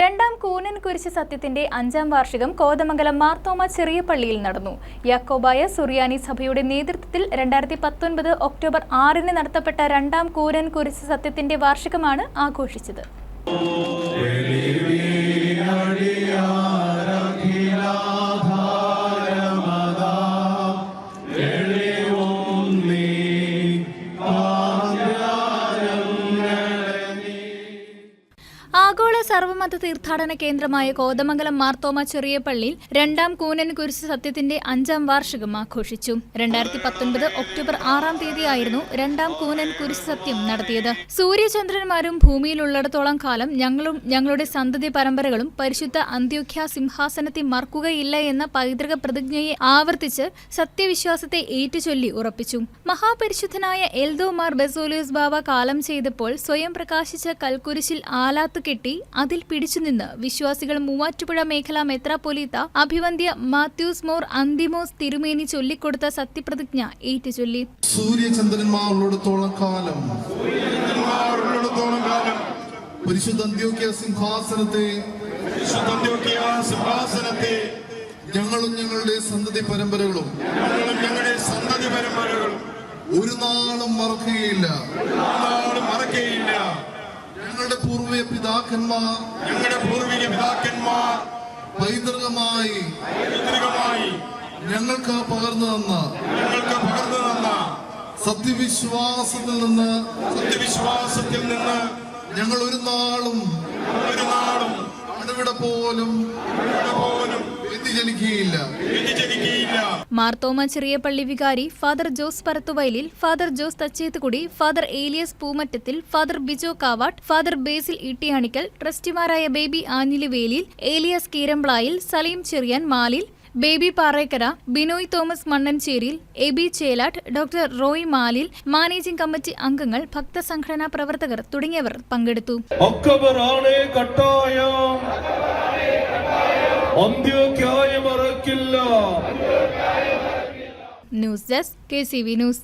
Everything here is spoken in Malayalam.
രണ്ടാം കൂനൻ കുരിശ് സത്യത്തിന്റെ അഞ്ചാം വാർഷികം കോതമംഗലം മാർത്തോമ ചെറിയ പള്ളിയിൽ നടന്നു. യാക്കോബായ സുറിയാനി സഭയുടെ നേതൃത്വത്തിൽ രണ്ടായിരത്തി പത്തൊൻപത് ഒക്ടോബർ ആറിന് നടത്തപ്പെട്ട രണ്ടാം കൂനൻ കുരിശ് സത്യത്തിന്റെ വാർഷികമാണ് ആഘോഷിച്ചത്. സർവമത തീർത്ഥാടന കേന്ദ്രമായ കോതമംഗലം മാർത്തോമ ചെറിയ പള്ളിയിൽ രണ്ടാം കൂനൻ കുരിശ് സത്യത്തിന്റെ അഞ്ചാം വാർഷികം ആഘോഷിച്ചു. രണ്ടായിരത്തി പത്തൊൻപത് ഒക്ടോബർ ആറാം തീയതിയായിരുന്നു രണ്ടാം കൂനൻ കുരിശ് സത്യം നടത്തിയത്. സൂര്യചന്ദ്രന്മാരും ഭൂമിയിലുള്ളിടത്തോളം കാലം ഞങ്ങളും ഞങ്ങളുടെ സന്തതി പരമ്പരകളും പരിശുദ്ധ അന്ത്യോഖ്യ സിംഹാസനത്തെ മറക്കുകയില്ല എന്ന പൈതൃക പ്രതിജ്ഞയെ ആവർത്തിച്ച് സത്യവിശ്വാസത്തെ ഏറ്റുചൊല്ലി ഉറപ്പിച്ചു. മഹാപരിശുദ്ധനായ എൽദോമാർ മാർ ബെസോലിയസ് ബാവ കാലം ചെയ്തപ്പോൾ സ്വയം പ്രകാശിച്ച കൽക്കുരിശിൽ ആലാത്ത് കെട്ടി അതിൽ പിടിച്ചുനിന്ന് വിശ്വാസികൾ മൂവാറ്റുപുഴ മേഖല മെത്രാപ്പൊലീത്ത അഭിവന്ദ്യ മാത്യൂസ് മോർ അന്തിമോസ് തിരുമേനി ചൊല്ലിക്കൊടുത്ത സത്യപ്രതിജ്ഞ ഏറ്റുചൊല്ലി. ഉള്ളിടത്തോളം കാലം. പരിശുദ്ധ അന്ത്യോക്യ സിംഹാസനത്തെ സിംഹാസനത്തെ ഞങ്ങളും ഞങ്ങളുടെ സന്തതി പരമ്പരകളും ഞങ്ങളും ഞങ്ങളുടെ സന്തതി പരമ്പരകളും ഒരു നാളും മറക്കുകയില്ല. പൂർവ പിതാക്കന്മാർ ഞങ്ങളുടെ പൂർവിക പിതാക്കന്മാർ പൈതൃകമായി പൈതൃകമായി ഞങ്ങൾക്ക് പകർന്നു തന്ന ഞങ്ങൾക്ക് പകർന്നു തന്ന സത്യവിശ്വാസത്തിൽ നിന്ന് സത്യവിശ്വാസത്തിൽ നിന്ന് ഞങ്ങൾ ഒരു നാളും ഒരു നാളും അണുവിട പോലും മാർത്തോമ ചെറിയ പള്ളി വികാരി father Jose Parathuvayalil father Jose Thachethukudy father Elias Poomattathil father Bijo Kavattu father Basil Ittiyanikkal ട്രസ്റ്റിമാരായ Baby Anjilivelil Elias Keerampllayil Saleem Cherian Malil Baby Parekkara Binoy Thomas Mannancheriyil B Chelattu doctor Roy Malil managing committee അംഗങ്ങൾ ഭക്തസംഘടനാ പ്രവർത്തകർ തുടങ്ങിയവർ പങ്കെടുത്തു. ഒക്ടോബർ ആണ് കട്ടായം news desk K C V news